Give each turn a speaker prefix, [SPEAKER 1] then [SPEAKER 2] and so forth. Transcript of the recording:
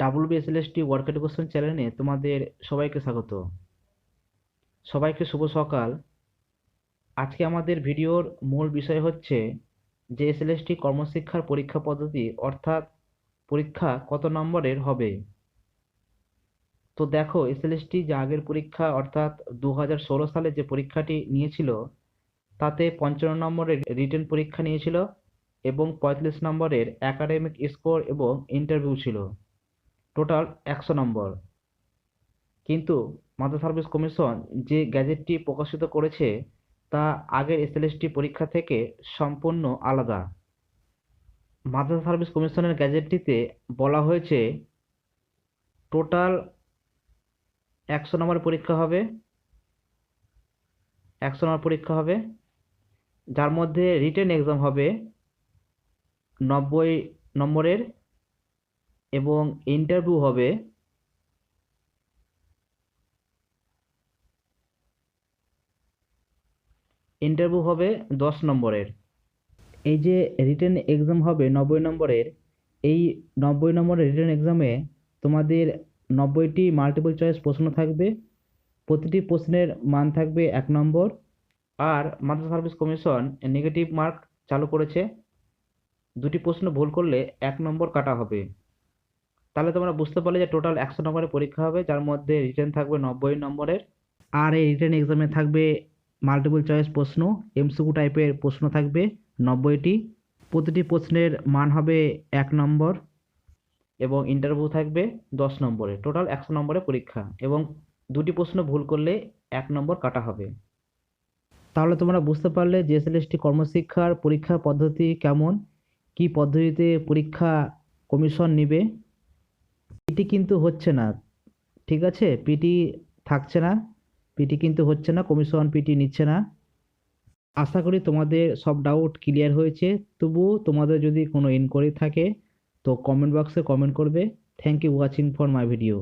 [SPEAKER 1] WBSLST work education চ্যানেলে তোমাদের সবাইকে স্বাগত। সবাইকে শুভ সকাল। আজকে আমাদের ভিডিওর মূল বিষয় হচ্ছে যে এসএলএসটি কর্মশিক্ষার পরীক্ষা পদ্ধতি, অর্থাৎ পরীক্ষা কত নম্বরের হবে। তো দেখো এসএলএসটি যে আগের পরীক্ষা, অর্থাৎ দু হাজার ষোলো সালে যে পরীক্ষাটি নিয়েছিল, তাতে পঞ্চান্ন নম্বরের রিটেন পরীক্ষা নিয়েছিল এবং পঁয়তাল্লিশ নম্বরের একাডেমিক স্কোর এবং ইন্টারভিউ ছিল। টোটাল একশো নম্বর। কিন্তু মাদ্রাসা সার্ভিস কমিশন যে গ্যাজেটটি প্রকাশিত করেছে, তা আগের এসএলএসটি পরীক্ষা থেকে সম্পূর্ণ আলাদা। মাদ্রাসা সার্ভিস কমিশনের গ্যাজেটটিতে বলা হয়েছে, টোটাল একশো নম্বর পরীক্ষা হবে, একশো নম্বর পরীক্ষা হবে, যার মধ্যে রিটেন এক্সাম হবে নব্বই নম্বরের এবং ইন্টারভিউ হবে। ইন্টারভিউ হবে দশ নম্বরের। এই যে রিটেন এক্সাম হবে নব্বই নম্বরের, এই নব্বই নম্বরের রিটেন এক্সামে তোমাদের নব্বইটি মাল্টিপল চয়েস প্রশ্ন থাকবে। প্রতিটি প্রশ্নের মান থাকবে এক নম্বর। আর Madrasah service commission negative mark চালু করেছে। দুটি প্রশ্ন ভুল করলে এক নম্বর কাটা হবে। তাহলে তোমরা বুঝতে পারলে যে টোটাল একশো নম্বরের পরীক্ষা হবে, যার মধ্যে রিটার্ন থাকবে নব্বই নম্বরের। আর এই রিটার্ন এক্সামে থাকবে মাল্টিপল চয়েস প্রশ্ন এমসিকিউ টাইপের প্রশ্ন থাকবে নব্বইটি। প্রতিটি প্রশ্নের মান হবে এক নম্বর এবং ইন্টারভিউ থাকবে দশ নম্বরে। টোটাল একশো নম্বরের পরীক্ষা এবং দুটি প্রশ্ন ভুল করলে এক নম্বর কাটা হবে। তাহলে তোমরা বুঝতে পারলে যে এসএলএসটি কর্মশিক্ষার পরীক্ষা পদ্ধতি কেমন, কি পদ্ধতিতে পরীক্ষা কমিশন নেবে। পিটি কিন্তু হচ্ছে না, ঠিক আছে? পিটি থাকছে না পিটি কিন্তু হচ্ছে না কমিশন পিটি নিচ্ছে না। আশা করি তোমাদের সব ডাউট ক্লিয়ার হয়েছে, তবুও তোমাদের যদি কোনো ইনকোয়ারি থাকে, তো কমেন্ট বক্সে কমেন্ট করবে। Thank you watching for my video